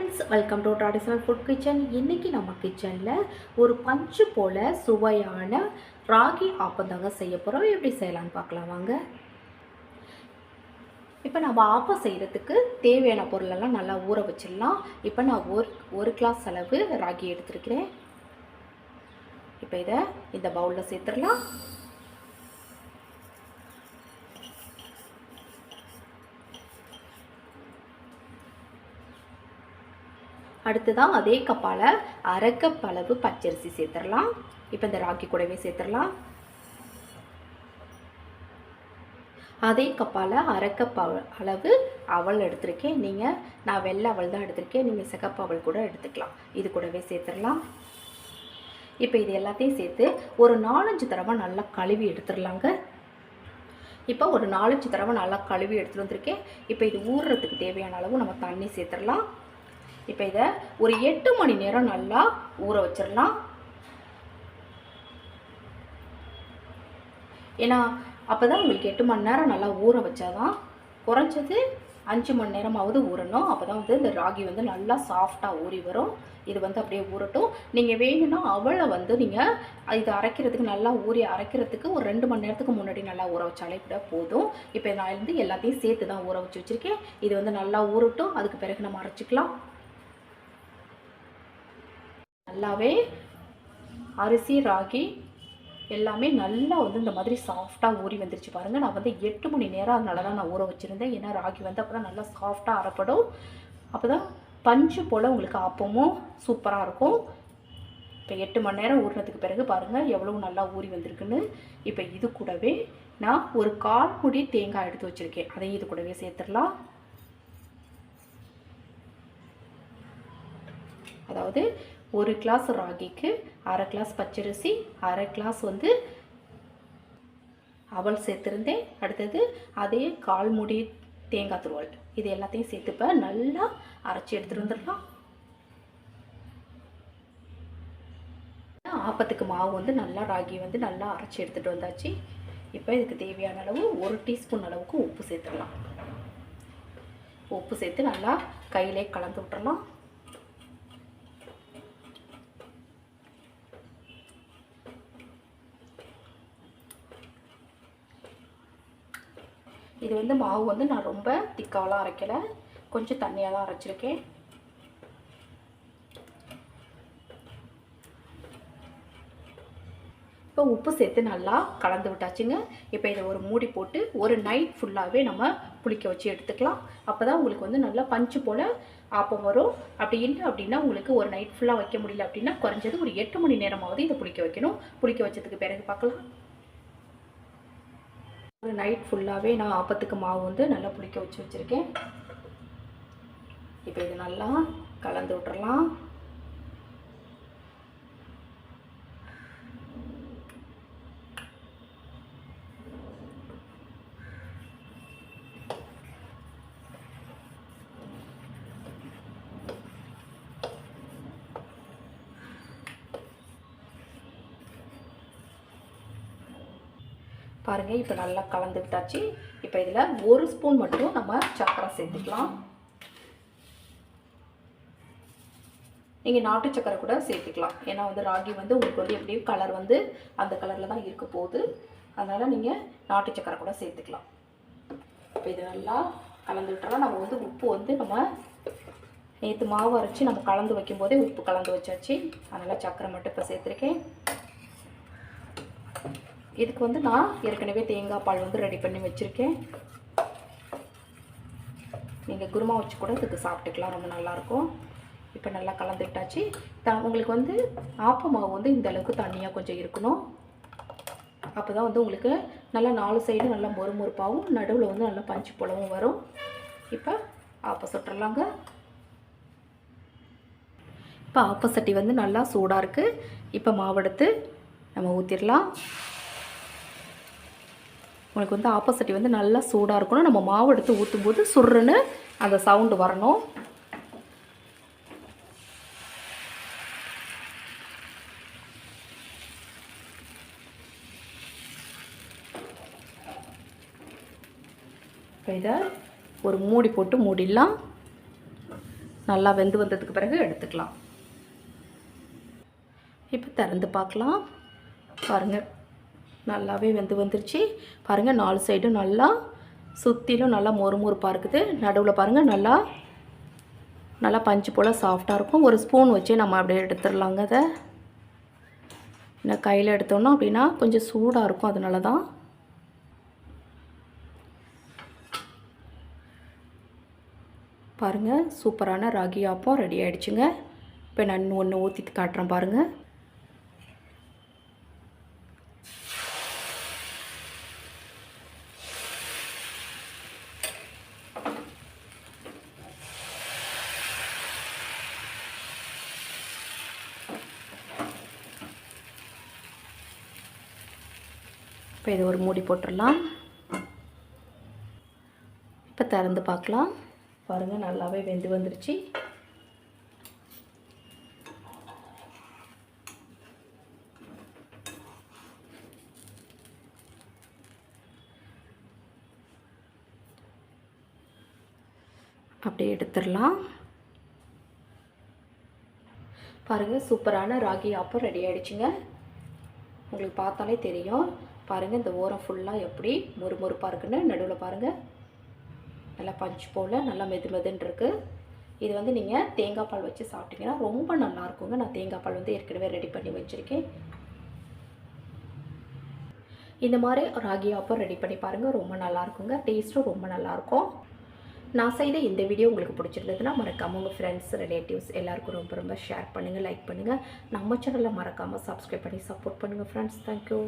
Friends welcome to traditional food kitchen இன்றைக்கி நம்ம கிச்சனில் ஒரு பஞ்சு போல் சுவையான ராகி ஆப்பந்தாங்க செய்ய போகிறோம் எப்படி செய்யலான்னு பார்க்கலாம் வாங்க. இப்போ நம்ம ஆப்பம் செய்கிறதுக்கு தேவையான பொருளெல்லாம் நல்லா ஊற வச்சிடலாம். இப்போ நான் ஒரு ஒரு கிளாஸ் அளவு ராகி எடுத்துருக்கிறேன். இப்போ இதை இந்த பவுலில் சேர்த்துடலாம். அடுத்ததான் அதே கப்பால் அரை கப் அளவு பச்சரிசி சேர்த்துடலாம் இப்போ இந்த ராகி கூடவே சேர்த்துடலாம் அதே கப்பால் அரை கப் அளவு அவல் எடுத்திருக்கேன். நீங்கள் நான் வெள்ளை அவல் தான் எடுத்திருக்கேன். நீங்கள் சிகப்பு அவல் கூட எடுத்துக்கலாம். இது கூடவே சேர்த்துடலாம் இப்போ இது எல்லாத்தையும் சேர்த்து ஒரு நாலஞ்சு தடவை நல்லா கழுவி எடுத்துடலாங்க இப்போ ஒரு நாலஞ்சு தடவை நல்லா கழுவி எடுத்துகிட்டு வந்திருக்கேன். இப்போ இது ஊறுறதுக்கு தேவையான அளவு நம்ம தண்ணி சேர்த்துடலாம் இப்போ இதை ஒரு எட்டு மணி நேரம் நல்லா ஊற வச்சிடலாம் ஏன்னா அப்போ தான் உங்களுக்கு எட்டு மணி நேரம் நல்லா ஊற வச்சாதான் குறைஞ்சது அஞ்சு மணி நேரமாவது ஊறணும். அப்போ தான் வந்து இந்த ராகி வந்து நல்லா சாஃப்டாக ஊறி வரும். இது வந்து அப்படியே ஊறட்டும். நீங்கள் வேணும்னா அவளை வந்து நீங்கள் இது அரைக்கிறதுக்கு நல்லா ஊறி அரைக்கிறதுக்கு ஒரு ரெண்டு மணி நேரத்துக்கு முன்னாடி நல்லா ஊற வச்சாலே கூட போதும். இப்போ நான் வந்து எல்லாத்தையும் சேர்த்து தான் ஊற வச்சு வச்சுருக்கேன். இது வந்து நல்லா ஊறட்டும். அதுக்கு பிறகு நம்ம அரைச்சிக்கலாம். நல்லாவே அரிசி ராகி எல்லாமே நல்லா வந்து இந்த மாதிரி சாஃப்டாக ஊறி வந்துருச்சு. பாருங்கள் நான் வந்து எட்டு மணி நேரம் அதனால தான் நான் ஊற வச்சுருந்தேன். ஏன்னா ராகி வந்து அப்போ தான் நல்லா சாஃப்டாக அரைப்படும். அப்போ தான் பஞ்சு போல் உங்களுக்கு ஆப்பமும் சூப்பராக இருக்கும். இப்போ எட்டு மணி நேரம் ஊறினதுக்கு பிறகு பாருங்கள் எவ்வளோ நல்லா ஊறி வந்திருக்குன்னு. இப்போ இது கூடவே நான் ஒரு கால் முடி தேங்காய் எடுத்து வச்சுருக்கேன். அதையும் இது கூடவே சேர்த்துடலாம். அதாவது ஒரு கிளாஸ் ராகிக்கு அரை கிளாஸ் பச்சரிசி அரை கிளாஸ் வந்து அவல் சேர்த்துருந்தேன். அடுத்தது அதே கால் முடி தேங்காய் துருவல். இது எல்லாத்தையும் சேர்த்துப்பேன் நல்லா அரைச்சி எடுத்துகிட்டு வந்துடலாம். ஆப்பத்துக்கு மாவு வந்து நல்லா ராகி வந்து நல்லா அரைச்சி எடுத்துகிட்டு வந்தாச்சு. இப்போ இதுக்கு தேவையான அளவு ஒரு டீஸ்பூன் அளவுக்கு உப்பு சேர்த்துடலாம். உப்பு சேர்த்து நல்லா கையிலே கலந்து விட்டுறலாம் இது வந்து மாவு வந்து நான் ரொம்ப திக்காவெலாம் அரைக்கலை. கொஞ்சம் தண்ணியாக தான் அரைச்சிருக்கேன். இப்போ உப்பு சேர்த்து நல்லா கலந்து விட்டாச்சுங்க. இப்போ இதை ஒரு மூடி போட்டு ஒரு நைட் ஃபுல்லாகவே நம்ம புளிக்க வச்சு எடுத்துக்கலாம். அப்போ தான் உங்களுக்கு வந்து நல்லா பஞ்சு போல் ஆப்பம் வரும். அப்படி இல்லை அப்படின்னா உங்களுக்கு ஒரு நைட் ஃபுல்லாக வைக்க முடியல அப்படின்னா குறைஞ்சது ஒரு எட்டு மணி நேரமாவது இதை புளிக்க வைக்கணும். புளிக்க வச்சதுக்கு பிறகு பார்க்கலாம். ஒரு நைட் ஃபுல்லாகவே நான் ஆப்பத்துக்கு மாவு வந்து நல்லா புளிக்க வச்சு வச்சுருக்கேன். இப்போ இது நல்லா கலந்து விட்டுறலாம். பாருங்கள் இப்போ நல்லா கலந்து விட்டாச்சு இப்போ இதில் ஒரு ஸ்பூன் மட்டும் நம்ம சக்கரை சேர்த்துக்கலாம். நீங்கள் நாட்டு சக்கரை கூட சேர்த்துக்கலாம். ஏன்னா வந்து ராகி வந்து உங்களுக்கு வந்து எப்படியும் கலர் வந்து அந்த கலரில் தான் இருக்க போகுது. அதனால் நீங்கள் நாட்டு சக்கரை கூட சேர்த்துக்கலாம். இப்போ இது நல்லா கலந்து விட்டுறோம். நம்ம வந்து உப்பு வந்து நம்ம நேற்று மாவு அரைச்சி நம்ம கலந்து வைக்கும்போதே உப்பு கலந்து வச்சாச்சு. அதனால் சக்கரை மட்டும் இப்போ சேர்த்துருக்கேன். இதுக்கு வந்து நான் ஏற்கனவே தேங்காய் பால் வந்து ரெடி பண்ணி வச்சுருக்கேன். நீங்கள் குருமா வச்சு கூட இதுக்கு சாப்பிட்டுக்கலாம் ரொம்ப நல்லாயிருக்கும் இப்போ நல்லா கலந்துட்டாச்சு த உங்களுக்கு வந்து ஆப்ப மாவு வந்து இந்த அளவுக்கு தண்ணியாக கொஞ்சம் இருக்கணும். அப்போ தான் வந்து உங்களுக்கு நல்லா நாலு சைடும் நல்லா மொறுமொறுப்பாகவும் நடுவில் வந்து நல்லா பஞ்சு புலவும் வரும். இப்போ ஆப்ப சுட்டுறலாங்க. இப்போ ஆப்ப சட்டி வந்து நல்லா சூடாக இருக்குது இப்போ மாவெடுத்து நம்ம ஊற்றிடலாம் உங்களுக்கு வந்து ஆப்போசிட்டி வந்து நல்லா சூடாக இருக்கணும். நம்ம மாவு எடுத்து ஊற்றும் போது சுருன்னு அந்த சவுண்டு வரணும். இப்போ இதை ஒரு மூடி போட்டு மூடிடலாம். நல்லா வெந்து வந்ததுக்கு பிறகு எடுத்துக்கலாம். இப்போ திறந்து பார்க்கலாம். பாருங்கள் நல்லாவே வெந்து வந்துருச்சு. பாருங்கள் நாலு சைடும் நல்லா சுற்றிலும் நல்லா மொறு மொறுப்பாக இருக்குது. நடுவில் பாருங்கள் நல்லா நல்லா பஞ்சு போல் சாஃப்டாக இருக்கும். ஒரு ஸ்பூன் வச்சு நம்ம அப்படியே எடுத்துடலாங்க அதை. நான் கையில் எடுத்தோன்னா அப்படின்னா கொஞ்சம் சூடாக இருக்கும் அதனால தான் பாருங்கள் சூப்பரான ராகி ஆப்பம் ரெடி ஆகிடுச்சுங்க இப்போ நான் இன்னும் ஒன்று ஊற்றி காட்டுறேன் பாருங்கள் இப்போ இது ஒரு மூடி போட்டுடலாம். இப்போ திறந்து பார்க்கலாம். பாருங்கள் நல்லாவே வெந்து வந்துருச்சு. அப்படியே எடுத்துடலாம். பாருங்கள் சூப்பரான ராகி ஆப்பம் ரெடி ஆகிடுச்சுங்க உங்களுக்கு பார்த்தாலே தெரியும். பாருங்கள் இந்த ஓரம் ஃபுல்லாக எப்படி மொறுமொறுப்பாக இருக்குன்னு நடுவில் பாருங்கள் நல்லா பஞ்ச் போல் நல்லா மெது மெதுன்னு இருக்குது இது வந்து நீங்கள் தேங்காய் பால் வச்சு சாப்பிட்டீங்கன்னா ரொம்ப நல்லா இருக்குங்க. நான் தேங்காய் பால் வந்து ஏற்கனவே ரெடி பண்ணி வச்சுருக்கேன். இந்த மாதிரி ராகி ஆப்பம் ரெடி பண்ணி பாருங்கள் ரொம்ப நல்லா இருக்குங்க. டேஸ்ட்டும் ரொம்ப நல்லாயிருக்கும் நான் செய்த இந்த வீடியோ உங்களுக்கு பிடிச்சிருந்ததுன்னா மறக்காமல் உங்கள் ஃப்ரெண்ட்ஸ் ரிலேட்டிவ்ஸ் எல்லாருக்கும் ரொம்ப ரொம்ப ஷேர் பண்ணுங்கள் லைக் பண்ணுங்கள் நம்ம சேனலில் மறக்காமல் சப்ஸ்கிரைப் பண்ணி சப்போர்ட் பண்ணுங்கள் ஃப்ரெண்ட்ஸ் தேங்க்யூ